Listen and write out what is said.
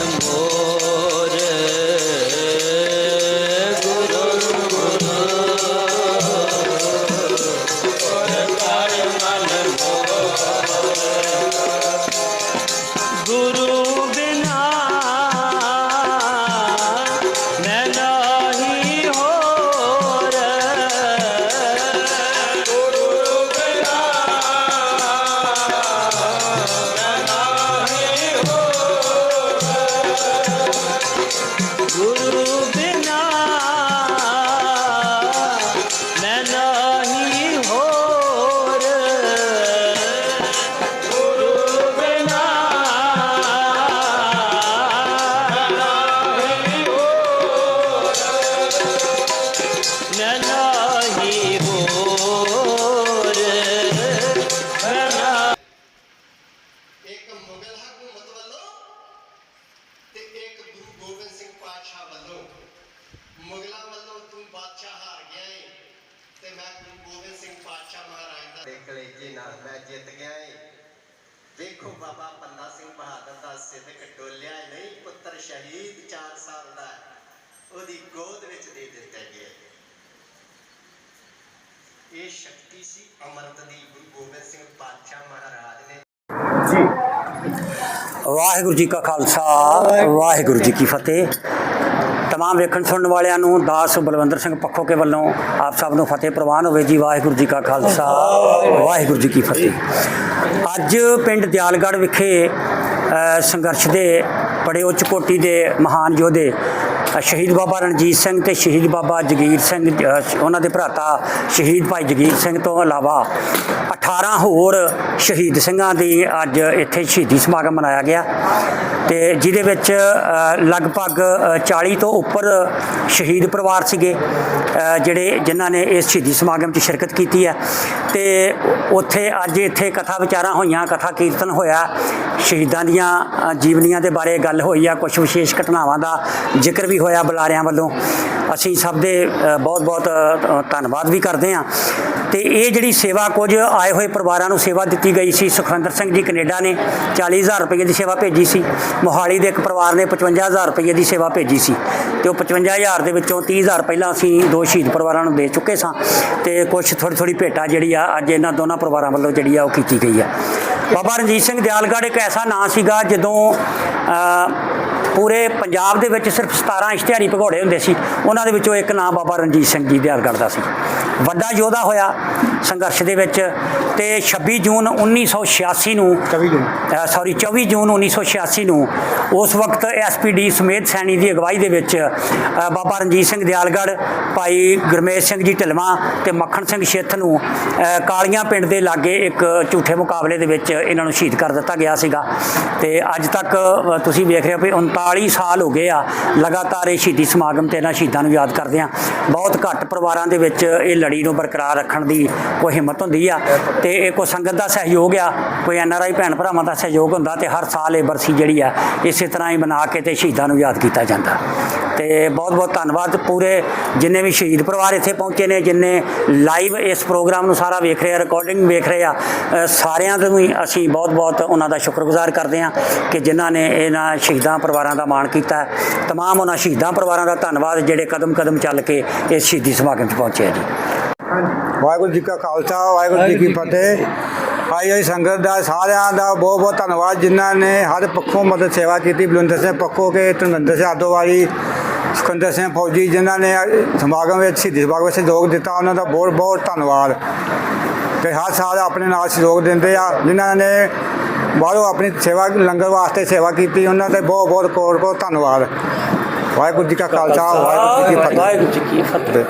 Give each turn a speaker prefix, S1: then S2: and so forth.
S1: more. ਨਾਹੀ ਹੋਰ। ਕਰਨਾ ਇੱਕ ਮੈਂ ਜਿੱਤ ਗਿਆ ਏ। ਬਾਬਾ ਪੰਨਾ ਸਿੰਘ ਬਹਾਦਰ ਦਾ ਸਿੱਧਕ ਨਹੀਂ ਪੁੱਤਰ ਸ਼ਹੀਦ 4 ਸਾਲ ਦਾ ਉਹਦੀ ਗੋਦ ਵਿੱਚ ਦੇ ਦਿੱਤਾ ਗਿਆ ਇਹ ਸ਼ਕਤੀ ਸੀ ਅਮਰਤ ਦੀ। ਗੁਰੂ ਗੋਬਿੰਦ ਸਿੰਘ ਪਾਤਸ਼ਾਹ ਮਹਾਰਾਜ ਨੇ
S2: ਵਾਹਿਗੁਰੂ ਜੀ ਕਾ ਖਾਲਸਾ, ਵਾਹਿਗੁਰੂ ਜੀ ਕੀ ਫਤਿਹ। ਤਮਾਮ ਵੇਖਣ ਸੁਣਨ ਵਾਲਿਆਂ ਨੂੰ ਦਾਸ ਬਲਵੰਦਰ ਸਿੰਘ ਪੱਖੋ ਕੇ ਵੱਲੋਂ ਆਪ ਸਭ ਨੂੰ ਫਤਿਹ ਪ੍ਰਵਾਨ ਹੋਵੇ ਜੀ, ਵਾਹਿਗੁਰੂ ਜੀ ਕਾ ਖਾਲਸਾ, ਵਾਹਿਗੁਰੂ ਜੀ ਕੀ ਫਤਿਹ। ਅੱਜ ਪਿੰਡ ਦਿਆਲਗੜ੍ਹ ਵਿਖੇ ਸੰਘਰਸ਼ ਦੇ ਬੜੇ ਉੱਚ ਕੋਟੀ ਦੇ ਮਹਾਨ ਯੋਧੇ ਸ਼ਹੀਦ ਬਾਬਾ ਰਣਜੀਤ ਸਿੰਘ ਤੇ ਸ਼ਹੀਦ ਬਾਬਾ ਜਗੀਰ ਸਿੰਘ ਉਹਨਾਂ ਦੇ ਭਰਾਤਾ ਸ਼ਹੀਦ ਭਾਈ ਜਗੀਰ ਸਿੰਘ ਤੋਂ ਇਲਾਵਾ 18 ਹੋਰ ਸ਼ਹੀਦ ਸਿੰਘਾਂ ਦੀ ਅੱਜ ਇੱਥੇ ਸ਼ਹੀਦੀ ਸਮਾਗਮ ਮਨਾਇਆ ਗਿਆ ਤੇ ਜਿਹਦੇ ਵਿੱਚ ਲਗਭਗ ਅ, 40 ਤੋਂ ਉੱਪਰ ਸ਼ਹੀਦ ਪਰਿਵਾਰ ਸੀਗੇ ਜਿਹੜੇ ਜਿਨ੍ਹਾਂ ਨੇ ਇਸ ਸ਼ਹੀਦੀ ਸਮਾਗਮ 'ਚ ਸ਼ਿਰਕਤ ਕੀਤੀ ਹੈ ਤੇ ਉੱਥੇ ਅੱਜ ਇੱਥੇ ਕਥਾ ਵਿਚਾਰਾਂ ਹੋਈਆਂ ਕਥਾ ਕੀਰਤਨ ਹੋਇਆ ਸ਼ਹੀਦਾਂ ਦੀਆਂ ਜੀਵਨੀਆਂ ਦੇ ਬਾਰੇ ਗੱਲ ਹੋਈ ਆ ਕੁਝ ਵਿਸ਼ੇਸ਼ ਘਟਨਾਵਾਂ ਦਾ ਜ਼ਿਕਰ ਵੀ ਹੋਇਆ ਬੁਲਾਰਿਆਂ ਵੱਲੋਂ। ਅਸੀਂ ਸਭ ਦੇ ਬਹੁਤ ਬਹੁਤ ਧੰਨਵਾਦ ਵੀ ਕਰਦੇ ਹਾਂ। ਤੇ ਇਹ ਜਿਹੜੀ ਸੇਵਾ ਕੁਝ ਆਏ ਹੋਏ ਪਰਿਵਾਰਾਂ ਨੂੰ ਸੇਵਾ ਦਿੱਤੀ ਗਈ ਸੀ, ਸੁਖਵਿੰਦਰ ਸਿੰਘ ਜੀ ਕੈਨੇਡਾ ਨੇ 40000 ਰੁਪਏ ਦੀ ਸੇਵਾ ਭੇਜੀ ਸੀ। ਮੋਹਾਲੀ ਦੇ ਇੱਕ ਪਰਿਵਾਰ ਨੇ 55000 ਰੁਪਏ ਦੀ ਸੇਵਾ ਭੇਜੀ ਸੀ। ਤੇ ਉਹ 55000 ਦੇ ਵਿੱਚੋਂ 30000 ਪਹਿਲਾਂ ਅਸੀਂ ਦੋ ਸ਼ਹੀਦ ਪਰਿਵਾਰਾਂ ਨੂੰ ਦੇ ਚੁੱਕੇ ਸਾਂ। ਤੇ ਕੁਝ ਥੋੜੀ ਥੋੜੀ ਭੇਟਾ ਜਿਹੜੀ ਆ, ਅੱਜ ਇਹਨਾਂ ਦੋਨਾਂ ਪਰਿਵਾਰਾਂ ਵੱਲੋਂ ਜਿਹੜੀ ਆ, ਉਹ ਕੀਤੀ ਗਈ ਆ। ਬਾਬਾ ਰਣਜੀਤ ਸਿੰਘ ਦਿਆਲਗੜ੍ਹ ਇੱਕ ਐਸਾ ਨਾਂ ਸੀਗਾ ਜਦੋਂ ਪੂਰੇ ਪੰਜਾਬ ਦੇ ਵਿੱਚ ਸਿਰਫ 17 ਇਸ਼ਤਿਹਾਰੀ ਭਗੌੜੇ ਹੁੰਦੇ ਸੀ। ਉਹਨਾਂ ਦੇ ਵਿੱਚੋਂ ਇੱਕ ਨਾਮ ਬਾਬਾ ਰਣਜੀਤ ਸਿੰਘ ਜੀ ਦਿਆਲਗੜ੍ਹ ਦਾ ਸੀ। ਵੱਡਾ ਯੋਧਾ ਹੋਇਆ ਸੰਘਰਸ਼ ਦੇ ਵਿੱਚ ਤੇ 26 ਜੂਨ 1986 ਨੂੰ
S3: 24 ਜੂਨ।
S2: ਸੌਰੀ 24 ਜੂਨ 1986 ਨੂੰ ਉਸ ਵਕਤ ਐਸਪੀਡੀ ਸਮੇਤ ਸੈਣੀ ਦੀ ਅਗਵਾਈ ਦੇ ਵਿੱਚ ਬਾਬਾ ਰਣਜੀਤ ਸਿੰਘ ਦਿਆਲਗੜ੍ਹ, ਭਾਈ ਗੁਰਮੇਜ ਸਿੰਘ ਜੀ ਢਿਲਵਾਂ ਤੇ ਮੱਖਣ ਸਿੰਘ ਛਿੱਥ ਨੂੰ ਕਾਲੀਆਂ ਪਿੰਡ ਦੇ ਲਾਗੇ ਇੱਕ ਝੂਠੇ ਮੁਕਾਬਲੇ ਦੇ ਵਿੱਚ ਇਹਨਾਂ ਨੂੰ ਸ਼ਹੀਦ ਕਰ ਦਿੱਤਾ ਗਿਆ ਸੀਗਾ। ਤੇ ਅੱਜ ਤੱਕ ਤੁਸੀਂ ਵੇਖ ਰਹੇ ਹੋ ਵੀ 39 ਸਾਲ ਹੋ ਗਏ ਆ, ਲਗਾਤਾਰ ਇਹ ਸ਼ਹੀਦੀ ਸਮਾਗਮ ਤੇ ਇਹਨਾਂ ਸ਼ਹੀਦਾਂ ਨੂੰ ਯਾਦ ਕਰਦੇ ਆ। ਬਹੁਤ ਘੱਟ ਪਰਿਵਾਰਾਂ ਦੇ ਵਿੱਚ ਇਹ ਲੜੀ ਨੂੰ ਬਰਕਰਾਰ ਰੱਖਣ ਦੀ ਕੋਈ ਹਿੰਮਤ ਹੁੰਦੀ ਆ। ਤੇ ਇਹ ਕੋ ਸੰਗਤ ਦਾ ਸਹਿਯੋਗ ਆ, ਕੋਈ ਐਨਆਰਆਈ ਭੈਣ ਭਰਾਵਾਂ ਦਾ ਸਹਿਯੋਗ ਹੁੰਦਾ ਤੇ ਹਰ ਸਾਲ ਇਹ ਬਰਸੀ ਜਿਹੜੀ ਆ ਇਸ ਤਰ੍ਹਾਂ ਹੀ ਬਣਾ ਕੇ ਤੇ ਸ਼ਹੀਦਾਂ ਨੂੰ ਯਾਦ ਕੀਤਾ ਜਾਂਦਾ। ਤੇ ਬਹੁਤ ਬਹੁਤ ਧੰਨਵਾਦ। ਪੂਰੇ ਜਿੰਨੇ ਵੀ ਸ਼ਹੀਦ ਪਰਿਵਾਰ ਇੱਥੇ ਪਹੁੰਚੇ ਨੇ ਜਿੰਨੇ ਲਾਈਵ ਇਸ ਪ੍ਰੋਗਰਾਮ ਨੂੰ ਸਾਰਾ ਵੇਖ ਰਹੇ ਆ ਰਿਕਾਰਡਿੰਗ ਵੇਖ ਰਹੇ ਆ ਸਾਰਿਆਂ ਨੂੰ ਹੀ ਅਸੀਂ ਬਹੁਤ ਬਹੁਤ ਉਹਨਾਂ ਦਾ ਸ਼ੁਕਰਗੁਜ਼ਾਰ ਕਰਦੇ ਹਾਂ ਕਿ ਜਿਨ੍ਹਾਂ ਨੇ ਇਹਨਾਂ ਸ਼ਹੀਦਾਂ ਪਰਿਵਾਰਾਂ ਦਾ ਮਾਣ ਕੀਤਾ ਹੈ। ਤਮਾਮ ਉਹਨਾਂ ਸ਼ਹੀਦਾਂ ਪਰਿਵਾਰਾਂ ਦਾ ਧੰਨਵਾਦ ਜਿਹੜੇ ਕਦਮ ਕਦਮ ਚੱਲ ਕੇ ਇਸ ਸ਼ਹੀਦੀ ਸਮਾਗਮ 'ਚ ਪਹੁੰਚੇ ਆ ਜੀ।
S3: ਵਾਹਿਗੁਰੂ ਜੀ ਕਾ ਖਾਲਸਾ ਵਾਹਿਗੁਰੂ ਜੀ ਕੀ ਫਤਿਹ। ਆਈ ਹੋਈ ਸੰਗਤ ਦਾ, ਸਾਰਿਆਂ ਦਾ ਬਹੁਤ ਬਹੁਤ ਧੰਨਵਾਦ, ਜਿਨ੍ਹਾਂ ਨੇ ਹਰ ਪੱਖੋਂ ਮਦਦ ਸੇਵਾ ਕੀਤੀ। ਬਲਵਿੰਦਰ ਸਿੰਘ ਪੱਖੋਂ ਕੇ, ਧਰਮਿੰਦਰ ਸਿੰਘ ਆਦੋਵਾਲੀ, ਸੁਖਿੰਦਰ ਸਿੰਘ ਫੌਜੀ, ਜਿਨ੍ਹਾਂ ਨੇ ਸਮਾਗਮ ਵਿੱਚ, ਸ਼ਹੀਦੀ ਸਮਾਗਮ ਵਿੱਚ ਸਹਿਯੋਗ ਦਿੱਤਾ, ਉਹਨਾਂ ਦਾ ਬਹੁਤ ਬਹੁਤ ਧੰਨਵਾਦ। ਤੇ ਹਰ ਸਾਲ ਆਪਣੇ ਨਾਲ ਸਹਿਯੋਗ ਦਿੰਦੇ ਆ, ਜਿਨ੍ਹਾਂ ਨੇ ਬਾਹਰੋਂ ਆਪਣੀ ਸੇਵਾ, ਲੰਗਰ ਵਾਸਤੇ ਸੇਵਾ ਕੀਤੀ, ਉਹਨਾਂ 'ਤੇ ਬਹੁਤ ਬਹੁਤ ਕੋਟ ਕੋਟ ਧੰਨਵਾਦ। ਵਾਹਿਗੁਰੂ ਜੀ ਕਾ ਖਾਲਸਾ, ਵਾਹਿਗੁਰੂ ਜੀ ਕੀ ਫਤਿਹ।
S2: ਵਾਹਿਗੁਰੂ ਜੀ ਕੀ ਫਤਿਹ।